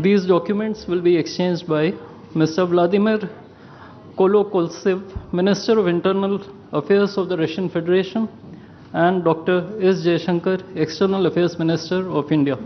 These documents will be exchanged by Mr. Vladimir Kolokoltsev, Minister of Internal Affairs of the Russian Federation, and Dr. S. Jayashankar, External Affairs Minister of India.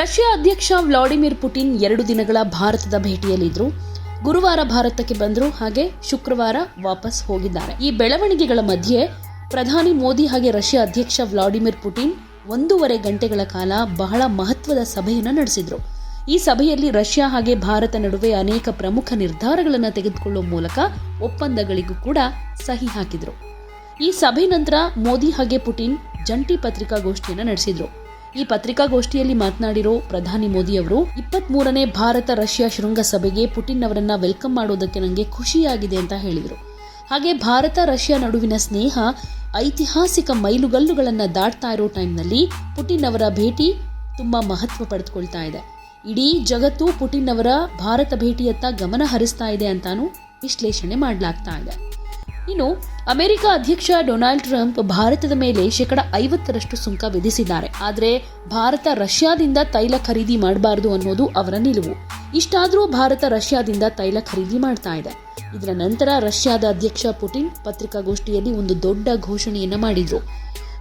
Russia ಅಧ್ಯಕ್ಷ Vladimir Putin ಎರಡು ದಿನಗಳ ಭಾರತದ ಭೇಟಿಯಲ್ಲಿದ್ದರು ಗುರುವಾರ ಭಾರತಕ್ಕೆ ಬಂದರು ಹಾಗೆ ಶುಕ್ರವಾರ ವಾಪಸ್ ಹೋಗಿದ್ದಾರೆ ಈ ಬೆಳವಣಿಗೆಗಳ ಮಧ್ಯೆ ಪ್ರಧಾನಿ ಮೋದಿ ಹಾಗೆ ರಷ್ಯಾ ಅಧ್ಯಕ್ಷ ವ್ಲಾಡಿಮಿರ್ ಪುಟಿನ್ ಒಂದೂವರೆ ಗಂಟೆಗಳ ಕಾಲ ಬಹಳ ಮಹತ್ವದ ಸಭೆಯನ್ನು ನಡೆಸಿದರು. ಈ ಸಭೆಯಲ್ಲಿ ರಷ್ಯಾ ಹಾಗೆ ಭಾರತ ನಡುವೆ ಅನೇಕ ಪ್ರಮುಖ ನಿರ್ಧಾರಗಳನ್ನು ತೆಗೆದುಕೊಳ್ಳುವ ಮೂಲಕ ಒಪ್ಪಂದಗಳಿಗೂ ಕೂಡ ಸಹಿ ಹಾಕಿದರು. ಈ ಸಭೆ ನಂತರ ಮೋದಿ ಹಾಗೆ ಪುಟಿನ್ ಜಂಟಿ ಪತ್ರಿಕಾಗೋಷ್ಠಿಯನ್ನು ನಡೆಸಿದರು. ಈ ಪತ್ರಿಕಾಗೋಷ್ಠಿಯಲ್ಲಿ ಮಾತನಾಡಿರೋ ಪ್ರಧಾನಿ ಮೋದಿ ಅವರು ಇಪ್ಪತ್ತ್ ಮೂರನೇ ಭಾರತ ರಷ್ಯಾ ಶೃಂಗಸಭೆಗೆ ಪುಟಿನ್ ಅವರನ್ನು ವೆಲ್ಕಮ್ ಮಾಡೋದಕ್ಕೆ ನನಗೆ ಖುಷಿಯಾಗಿದೆ ಅಂತ ಹೇಳಿದರು. ಹಾಗೆ ಭಾರತ, ರಷ್ಯಾ ನಡುವಿನ ಸ್ನೇಹ, ಐತಿಹಾಸಿಕ ಮೈಲುಗಲ್ಲುಗಳನ್ನು ದಾಟ್ತಾ ಇರೋ ಟೈಮ್ನಲ್ಲಿ ಪುಟಿನ್ ಅವರ ಭೇಟಿ ತುಂಬ ಮಹತ್ವ ಪಡೆದುಕೊಳ್ತಾ ಇದೆ. ಇಡೀ ಜಗತ್ತು ಪುಟಿನ್ ಅವರ ಭಾರತ ಭೇಟಿಯತ್ತ ಗಮನ ಹರಿಸ್ತಾ ಇದೆ ಅಂತಾನು ವಿಶ್ಲೇಷಣೆ ಮಾಡಲಾಗ್ತಾ ಇದೆ. ಇನ್ನು ಅಮೆರಿಕ ಅಧ್ಯಕ್ಷ ಡೊನಾಲ್ಡ್ ಟ್ರಂಪ್ ಭಾರತದ ಮೇಲೆ ಶೇಕಡ ಐವತ್ತರಷ್ಟು ಸುಂಕ ವಿಧಿಸಿದ್ದಾರೆ. ಆದರೆ ಭಾರತ ರಷ್ಯಾದಿಂದ ತೈಲ ಖರೀದಿ ಮಾಡಬಾರದು ಅನ್ನೋದು ಅವರ ನಿಲುವು. ಇಷ್ಟಾದರೂ ಭಾರತ ರಷ್ಯಾದಿಂದ ತೈಲ ಖರೀದಿ ಮಾಡ್ತಾ ಇದೆ. ಇದರ ನಂತರ ರಷ್ಯಾದ ಅಧ್ಯಕ್ಷ ಪುಟಿನ್ ಪತ್ರಿಕಾಗೋಷ್ಠಿಯಲ್ಲಿ ಒಂದು ದೊಡ್ಡ ಘೋಷಣೆಯನ್ನು ಮಾಡಿದ್ರು.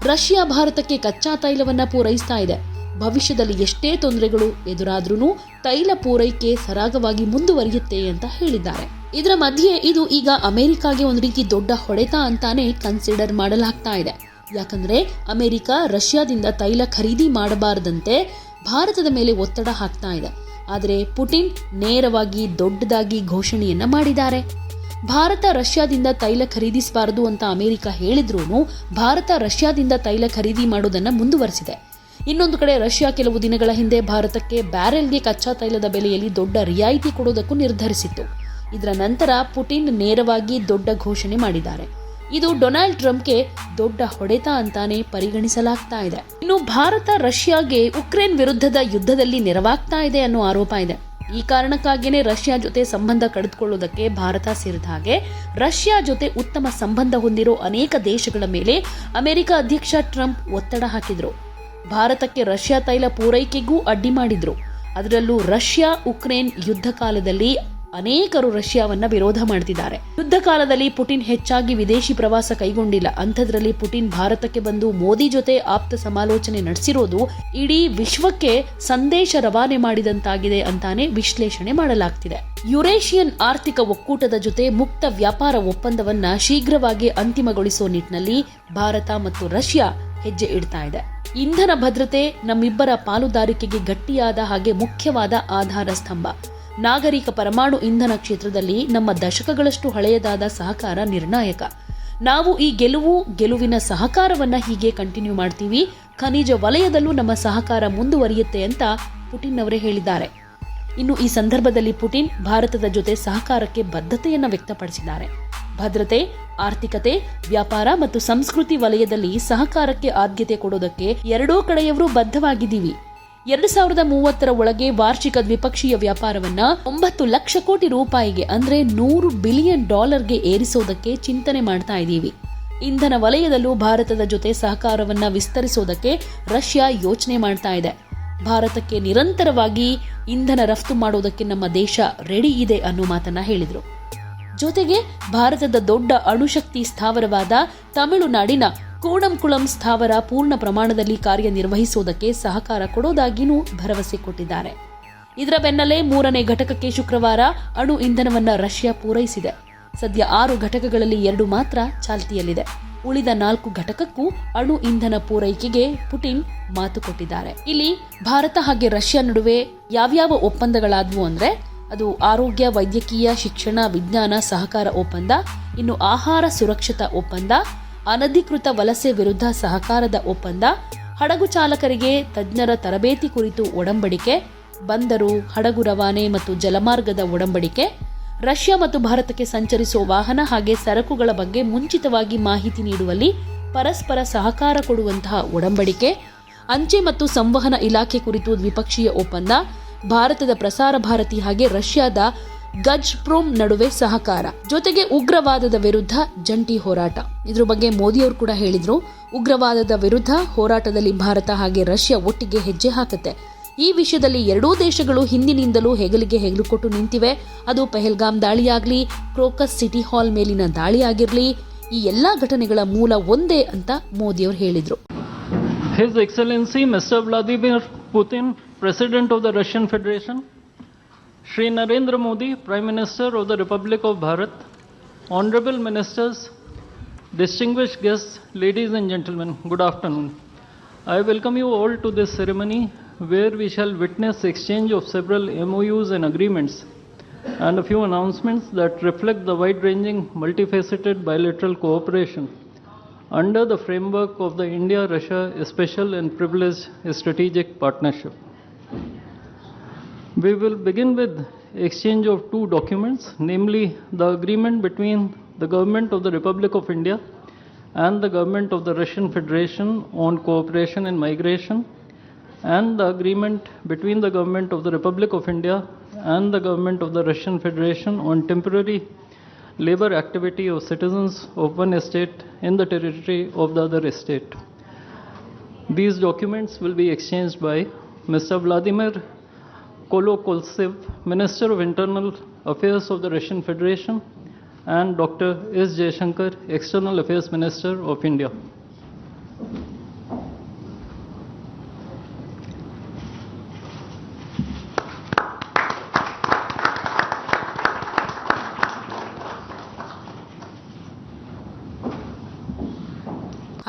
ರಷ್ಯಾ ಭಾರತಕ್ಕೆ ಕಚ್ಚಾ ತೈಲವನ್ನು ಪೂರೈಸ್ತಾ ಇದೆ. ಭವಿಷ್ಯದಲ್ಲಿ ಎಷ್ಟೇ ತೊಂದರೆಗಳು ಎದುರಾದ್ರೂ ತೈಲ ಪೂರೈಕೆ ಸರಾಗವಾಗಿ ಮುಂದುವರಿಯುತ್ತೆ ಅಂತ ಹೇಳಿದ್ದಾರೆ. ಇದರ ಮಧ್ಯೆ ಇದು ಈಗ ಅಮೆರಿಕಾಗೆ ಒಂದು ರೀತಿ ದೊಡ್ಡ ಹೊಡೆತ ಅಂತಾನೆ ಕನ್ಸಿಡರ್ ಮಾಡಲಾಗ್ತಾ ಇದೆ. ಯಾಕಂದ್ರೆ ಅಮೆರಿಕ ರಷ್ಯಾದಿಂದ ತೈಲ ಖರೀದಿ ಮಾಡಬಾರದಂತೆ ಭಾರತದ ಮೇಲೆ ಒತ್ತಡ ಹಾಕ್ತಾ ಇದೆ. ಆದರೆ ಪುಟಿನ್ ನೇರವಾಗಿ ದೊಡ್ಡದಾಗಿ ಘೋಷಣೆಯನ್ನ ಮಾಡಿದ್ದಾರೆ. ಭಾರತ ರಷ್ಯಾದಿಂದ ತೈಲ ಖರೀದಿಸಬಾರದು ಅಂತ ಅಮೆರಿಕ ಹೇಳಿದ್ರೂ ಭಾರತ ರಷ್ಯಾದಿಂದ ತೈಲ ಖರೀದಿ ಮಾಡೋದನ್ನು ಮುಂದುವರೆಸಿದೆ. ಇನ್ನೊಂದು ಕಡೆ ರಷ್ಯಾ ಕೆಲವು ದಿನಗಳ ಹಿಂದೆ ಭಾರತಕ್ಕೆ ಬ್ಯಾರೆಲ್ಗೆ ಕಚ್ಚಾ ತೈಲದ ಬೆಲೆಯಲ್ಲಿ ದೊಡ್ಡ ರಿಯಾಯಿತಿ ಕೊಡೋದಕ್ಕೂ ನಿರ್ಧರಿಸಿತ್ತು. ಇದರ ನಂತರ ಪುಟಿನ್ ನೇರವಾಗಿ ದೊಡ್ಡ ಘೋಷಣೆ ಮಾಡಿದ್ದಾರೆ. ಇದು ಡೊನಾಲ್ಡ್ ಟ್ರಂಪ್ಗೆ ದೊಡ್ಡ ಹೊಡೆತ ಅಂತಾನೆ ಪರಿಗಣಿಸಲಾಗ್ತಾ ಇದೆ. ಇನ್ನು ಭಾರತ ರಷ್ಯಾಗೆ ಉಕ್ರೇನ್ ವಿರುದ್ಧದ ಯುದ್ಧದಲ್ಲಿ ನೆರವಾಗ್ತಾ ಇದೆ ಅನ್ನೋ ಆರೋಪ ಇದೆ. ಈ ಕಾರಣಕ್ಕಾಗಿಯೇ ರಷ್ಯಾ ಜೊತೆ ಸಂಬಂಧ ಕಡಿದುಕೊಳ್ಳುವುದಕ್ಕೆ ಭಾರತ ಸೇರಿದ ಹಾಗೆ ರಷ್ಯಾ ಜೊತೆ ಉತ್ತಮ ಸಂಬಂಧ ಹೊಂದಿರೋ ಅನೇಕ ದೇಶಗಳ ಮೇಲೆ ಅಮೆರಿಕ ಅಧ್ಯಕ್ಷ ಟ್ರಂಪ್ ಒತ್ತಡ ಹಾಕಿದ್ರು. ಭಾರತಕ್ಕೆ ರಷ್ಯಾ ತೈಲ ಪೂರೈಕೆಗೂ ಅಡ್ಡಿ ಮಾಡಿದ್ರು. ಅದರಲ್ಲೂ ರಷ್ಯಾ ಉಕ್ರೇನ್ ಯುದ್ಧ ಕಾಲದಲ್ಲಿ ಅನೇಕರು ರಷ್ಯಾವನ್ನ ವಿರೋಧ ಮಾಡ್ತಿದ್ದಾರೆ. ಯುದ್ಧ ಕಾಲದಲ್ಲಿ ಪುಟಿನ್ ಹೆಚ್ಚಾಗಿ ವಿದೇಶಿ ಪ್ರವಾಸ ಕೈಗೊಂಡಿಲ್ಲ. ಅಂಥದ್ರಲ್ಲಿ ಪುಟಿನ್ ಭಾರತಕ್ಕೆ ಬಂದು ಮೋದಿ ಜೊತೆ ಆಪ್ತ ಸಮಾಲೋಚನೆ ನಡೆಸಿರೋದು ಇಡೀ ವಿಶ್ವಕ್ಕೆ ಸಂದೇಶ ರವಾನೆ ಮಾಡಿದಂತಾಗಿದೆ ಅಂತಾನೆ ವಿಶ್ಲೇಷಣೆ ಮಾಡಲಾಗ್ತಿದೆ. ಯುರೇಷಿಯನ್ ಆರ್ಥಿಕ ಒಕ್ಕೂಟದ ಜೊತೆ ಮುಕ್ತ ವ್ಯಾಪಾರ ಒಪ್ಪಂದವನ್ನ ಶೀಘ್ರವಾಗಿ ಅಂತಿಮಗೊಳಿಸುವ ನಿಟ್ಟಿನಲ್ಲಿ ಭಾರತ ಮತ್ತು ರಷ್ಯಾ ಹೆಜ್ಜೆ ಇಡ್ತಾ ಇದೆ. ಇಂಧನ ಭದ್ರತೆ ನಮ್ಮಿಬ್ಬರ ಪಾಲುದಾರಿಕೆಗೆ ಗಟ್ಟಿಯಾದ ಹಾಗೆ ಮುಖ್ಯವಾದ ಆಧಾರ ಸ್ತಂಭ. ನಾಗರಿಕ ಪರಮಾಣು ಇಂಧನ ಕ್ಷೇತ್ರದಲ್ಲಿ ನಮ್ಮ ದಶಕಗಳಷ್ಟು ಹಳೆಯದಾದ ಸಹಕಾರ ನಿರ್ಣಾಯಕ. ನಾವು ಈ ಗೆಲುವು, ಗೆಲುವಿನ ಸಹಕಾರವನ್ನು ಹೀಗೆ ಕಂಟಿನ್ಯೂ ಮಾಡ್ತೀವಿ, ಖನಿಜ ವಲಯದಲ್ಲೂ ನಮ್ಮ ಸಹಕಾರ ಮುಂದುವರಿಯುತ್ತೆ ಅಂತ ಪುಟಿನ್ ಅವರೇ ಹೇಳಿದ್ದಾರೆ. ಇನ್ನು ಈ ಸಂದರ್ಭದಲ್ಲಿ ಪುಟಿನ್ ಭಾರತದ ಜೊತೆ ಸಹಕಾರಕ್ಕೆ ಬದ್ಧತೆಯನ್ನು ವ್ಯಕ್ತಪಡಿಸಿದ್ದಾರೆ. ಭದ್ರತೆ, ಆರ್ಥಿಕತೆ, ವ್ಯಾಪಾರ ಮತ್ತು ಸಂಸ್ಕೃತಿ ವಲಯದಲ್ಲಿ ಸಹಕಾರಕ್ಕೆ ಆದ್ಯತೆ ಕೊಡೋದಕ್ಕೆ ಎರಡೂ ಕಡೆಯವರು ಬದ್ಧವಾಗಿದ್ದೀವಿ. ಎರಡು ಸಾವಿರದ ಮೂವತ್ತರ ಒಳಗೆ ವಾರ್ಷಿಕ ದ್ವಿಪಕ್ಷೀಯ ವ್ಯಾಪಾರವನ್ನ ಒಂಬತ್ತು ಲಕ್ಷ ಕೋಟಿ ರೂಪಾಯಿಗೆ, ಅಂದ್ರೆ ನೂರು ಬಿಲಿಯನ್ ಡಾಲರ್ಗೆ ಏರಿಸೋದಕ್ಕೆ ಚಿಂತನೆ ಮಾಡ್ತಾ ಇದ್ದೀವಿ. ಇಂಧನ ವಲಯದಲ್ಲೂ ಭಾರತದ ಜೊತೆ ಸಹಕಾರವನ್ನ ವಿಸ್ತರಿಸೋದಕ್ಕೆ ರಷ್ಯಾ ಯೋಚನೆ ಮಾಡ್ತಾ ಇದೆ. ಭಾರತಕ್ಕೆ ನಿರಂತರವಾಗಿ ಇಂಧನ ರಫ್ತು ಮಾಡೋದಕ್ಕೆ ನಮ್ಮ ದೇಶ ರೆಡಿ ಇದೆ ಅನ್ನೋ ಮಾತನ್ನ ಹೇಳಿದರು. ಜೊತೆಗೆ ಭಾರತದ ದೊಡ್ಡ ಅಣುಶಕ್ತಿ ಸ್ಥಾವರವಾದ ತಮಿಳುನಾಡಿನ ಕೂಡಂಕುಳಂ ಸ್ಥಾವರ ಪೂರ್ಣ ಪ್ರಮಾಣದಲ್ಲಿ ಕಾರ್ಯನಿರ್ವಹಿಸುವುದಕ್ಕೆ ಸಹಕಾರ ಕೊಡೋದಾಗಿಯೂ ಭರವಸೆ ಕೊಟ್ಟಿದ್ದಾರೆ. ಇದರ ಬೆನ್ನಲ್ಲೇ ಮೂರನೇ ಘಟಕಕ್ಕೆ ಶುಕ್ರವಾರ ಅಣು ಇಂಧನವನ್ನು ರಷ್ಯಾ ಪೂರೈಸಿದೆ. ಸದ್ಯ ಆರು ಘಟಕಗಳಲ್ಲಿ ಎರಡು ಮಾತ್ರ ಚಾಲ್ತಿಯಲ್ಲಿದೆ. ಉಳಿದ ನಾಲ್ಕು ಘಟಕಕ್ಕೂ ಅಣು ಇಂಧನ ಪೂರೈಕೆಗೆ ಪುಟಿನ್ ಮಾತು ಕೊಟ್ಟಿದ್ದಾರೆ. ಇಲ್ಲಿ ಭಾರತ ಹಾಗೆ ರಷ್ಯಾ ನಡುವೆ ಯಾವ್ಯಾವ ಒಪ್ಪಂದಗಳಾದವು ಅಂದರೆ, ಅದು ಆರೋಗ್ಯ, ವೈದ್ಯಕೀಯ, ಶಿಕ್ಷಣ, ವಿಜ್ಞಾನ, ಸಹಕಾರ ಒಪ್ಪಂದ, ಇನ್ನು ಆಹಾರ ಸುರಕ್ಷತಾ ಒಪ್ಪಂದ ಅನಧಿಕೃತ ವಲಸೆ ವಿರುದ್ಧ ಸಹಕಾರದ ಒಪ್ಪಂದ, ಹಡಗು ಚಾಲಕರಿಗೆ ತಜ್ಞರ ತರಬೇತಿ ಕುರಿತು ಒಡಂಬಡಿಕೆ, ಬಂದರು, ಹಡಗು ರವಾನೆ ಮತ್ತು ಜಲಮಾರ್ಗದ ಒಡಂಬಡಿಕೆ, ರಷ್ಯಾ ಮತ್ತು ಭಾರತಕ್ಕೆ ಸಂಚರಿಸುವ ವಾಹನ ಹಾಗೆ ಸರಕುಗಳ ಬಗ್ಗೆ ಮುಂಚಿತವಾಗಿ ಮಾಹಿತಿ ನೀಡುವಲ್ಲಿ ಪರಸ್ಪರ ಸಹಕಾರ ಕೊಡುವಂತಹ ಒಡಂಬಡಿಕೆ, ಅಂಚೆ ಮತ್ತು ಸಂವಹನ ಇಲಾಖೆ ಕುರಿತು ದ್ವಿಪಕ್ಷೀಯ ಒಪ್ಪಂದ, ಭಾರತದ ಪ್ರಸಾರ ಭಾರತಿ ಹಾಗೆ ರಷ್ಯಾದ ಗಜ್ ಪ್ರೋಮ್ ನಡುವೆ ಸಹಕಾರ. ಜೊತೆಗೆ ಉಗ್ರವಾದದ ವಿರುದ್ಧ ಜಂಟಿ ಹೋರಾಟ. ಇದ್ರ ಬಗ್ಗೆ ಮೋದಿಯವರು ಕೂಡ ಹೇಳಿದ್ರು ಉಗ್ರವಾದದ ವಿರುದ್ಧ ಹೋರಾಟದಲ್ಲಿ ಭಾರತ ಹಾಗೆ ರಷ್ಯಾ ಒಟ್ಟಿಗೆ ಹೆಜ್ಜೆ ಹಾಕುತ್ತೆ. ಈ ವಿಷಯದಲ್ಲಿ ಎರಡೂ ದೇಶಗಳು ಹಿಂದಿನಿಂದಲೂ ಹೆಗಲಿಗೆ ಹೆಗಲು ಕೊಟ್ಟು ನಿಂತಿವೆ. ಅದು ಪೆಹಲ್ಗಾಮ್ ದಾಳಿಯಾಗಲಿ ಕ್ರೋಕಸ್ ಸಿಟಿ ಹಾಲ್ ಮೇಲಿನ ದಾಳಿಯಾಗಿರ್ಲಿ ಈ ಎಲ್ಲ ಘಟನೆಗಳ ಮೂಲ ಒಂದೇ ಅಂತ ಮೋದಿಯವರು ಹೇಳಿದರು. His Excellency mister Vladimir Putin, president of the Russian Federation, Shri Narendra Modi, Prime Minister of the Republic of Bharat, Honorable Ministers, distinguished guests, ladies and gentlemen, good afternoon. I welcome you all to this ceremony where we shall witness exchange of several MOUs and agreements and a few announcements that reflect the wide-ranging, multifaceted bilateral cooperation under the framework of the India Russia Special and Privileged Strategic Partnership. We will begin with exchange of two documents, namely the agreement between the Government of the Republic of India and the Government of the Russian Federation on cooperation in migration and the agreement between the Government of the Republic of India and the Government of the Russian Federation on temporary labor activity of citizens of one state in the territory of the other state. These documents will be exchanged by Mr. Vladimir Kolokoltsev, Minister of Internal Affairs of the Russian Federation, and Dr. S. Jaishankar, External Affairs Minister of India.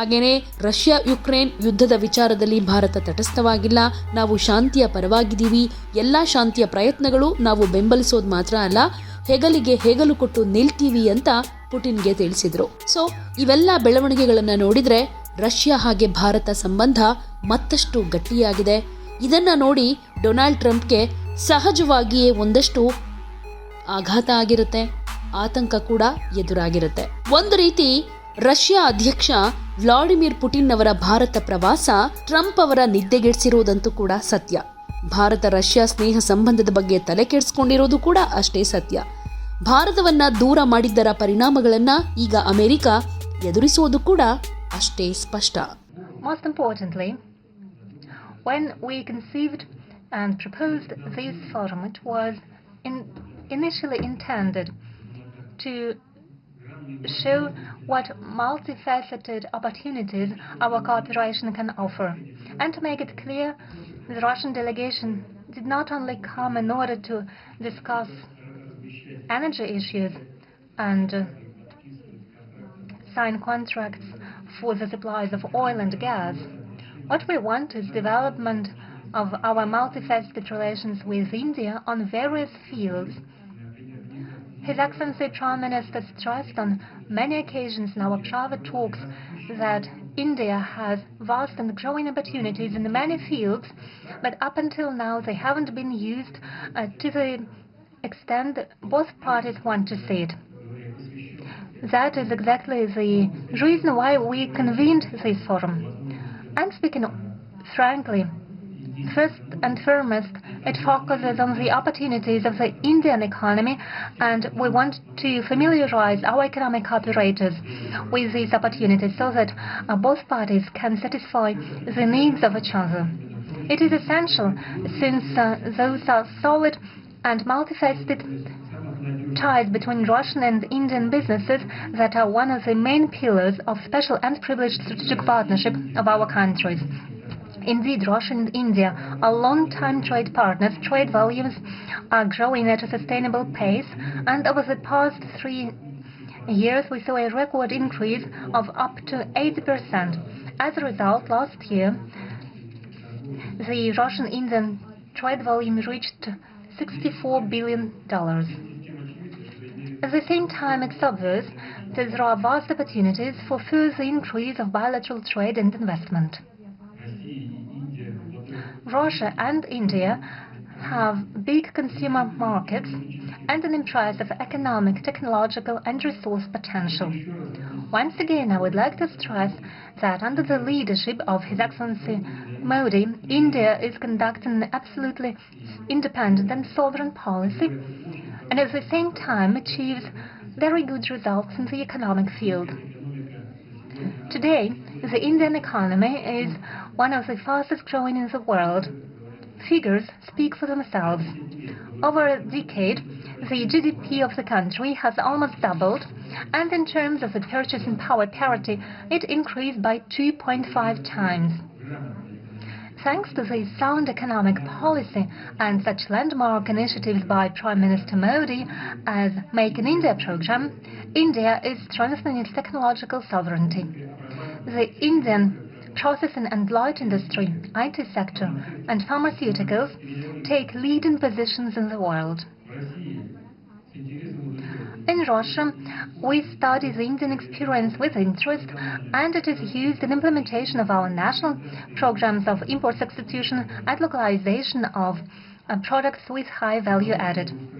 ಹಾಗೇನೆ Russia Ukraine ಯುದ್ಧದ ವಿಚಾರದಲ್ಲಿ ಭಾರತ ತಟಸ್ಥವಾಗಿಲ್ಲ. ನಾವು ಶಾಂತಿಯ ಪರವಾಗಿದ್ದೀವಿ. ಎಲ್ಲ ಶಾಂತಿಯ ಪ್ರಯತ್ನಗಳು ನಾವು ಬೆಂಬಲಿಸೋದು ಮಾತ್ರ ಅಲ್ಲ, ಹೆಗಲಿಗೆ ಹೆಗಲು ಕೊಟ್ಟು ನಿಲ್ತೀವಿ ಅಂತ ಪುಟಿನ್ಗೆ ತಿಳಿಸಿದರು. ಸೊ ಇವೆಲ್ಲ ಬೆಳವಣಿಗೆಗಳನ್ನು ನೋಡಿದರೆ ರಷ್ಯಾ ಹಾಗೆ ಭಾರತ ಸಂಬಂಧ ಮತ್ತಷ್ಟು ಗಟ್ಟಿಯಾಗಿದೆ. ಇದನ್ನು ನೋಡಿ ಡೊನಾಲ್ಡ್ ಟ್ರಂಪ್ಗೆ ಸಹಜವಾಗಿಯೇ ಒಂದಷ್ಟು ಆಘಾತ ಆಗಿರುತ್ತೆ, ಆತಂಕ ಕೂಡ ಎದುರಾಗಿರುತ್ತೆ. ಒಂದು ರೀತಿ ರಷ್ಯಾ ಅಧ್ಯಕ್ಷ ವ್ಲಾಡಿಮಿರ್ ಪುಟಿನ್ ಅವರ ಭಾರತ ಪ್ರವಾಸ ಟ್ರಂಪ್ ಅವರ ನಿದ್ದೆಗೆಡಿಸಿರುವುದಂತೂ ಕೂಡ ಸತ್ಯ. ಭಾರತ ರಷ್ಯಾ ಸ್ನೇಹ ಸಂಬಂಧದ ಬಗ್ಗೆ ತಲೆ ಕೆಡಿಸ್ಕೊಂಡಿರೋದು ಕೂಡ ಅಷ್ಟೇ ಸತ್ಯ. ಭಾರತವನ್ನ ದೂರ ಮಾಡಿದ್ದರ ಪರಿಣಾಮಗಳನ್ನ ಈಗ ಅಮೆರಿಕ ಎದುರಿಸುವುದು ಕೂಡ ಅಷ್ಟೇ ಸ್ಪಷ್ಟ. Most importantly, when we conceived and proposed this forum, it was in, initially intended to show what multifaceted opportunities our cooperation can offer. And to make it clear, the Russian delegation did not only come in order to discuss energy issues and sign contracts for the supplies of oil and gas. What we want is development of our multifaceted relations with India on various fields. His Excellency Prime Minister stressed on many occasions in our private talks that India has vast and growing opportunities in many fields, but up until now they haven't been used uh, to the extent both parties want to see it. That is exactly the reason why we convened this forum. And speaking frankly, first and foremost, it focuses on the opportunities of the Indian economy, and we want to familiarize our economic operators with these opportunities so that uh, both parties can satisfy the needs of each other. It is essential since uh, those are solid and multifaceted ties between Russian and Indian businesses that are one of the main pillars of special and privileged strategic partnership of our countries. Indeed, Russia and India are long-time trade partners. Trade volumes are growing at a sustainable pace, and over the past three years, we saw a record increase of up to 80%. As a result, last year, the Russian-Indian trade volume reached $64 billion. At the same time, it's obvious that there are vast opportunities for further increase of bilateral trade and investment. Russia and India have big consumer markets and an impressive economic, technological, and resource potential. Once again, I would like to stress that under the leadership of His Excellency Modi, India is conducting an absolutely independent and sovereign policy and at the same time achieves very good results in the economic field. Today, the Indian economy is one of the fastest growing in the world. Figures speak for themselves. Over a decade, the GDP of the country has almost doubled, and in terms of the purchasing power parity, it increased by 2.5 times. Thanks to the sound economic policy and such landmark initiatives by Prime Minister Modi as Make in India program, India is strengthening its technological sovereignty. The Indian processing and light industry, IT sector, and pharmaceuticals take leading positions in the world. In Russia, we study the Indian experience with interest, and it is used in implementation of our national programs of import substitution and localization of uh, products with high value added.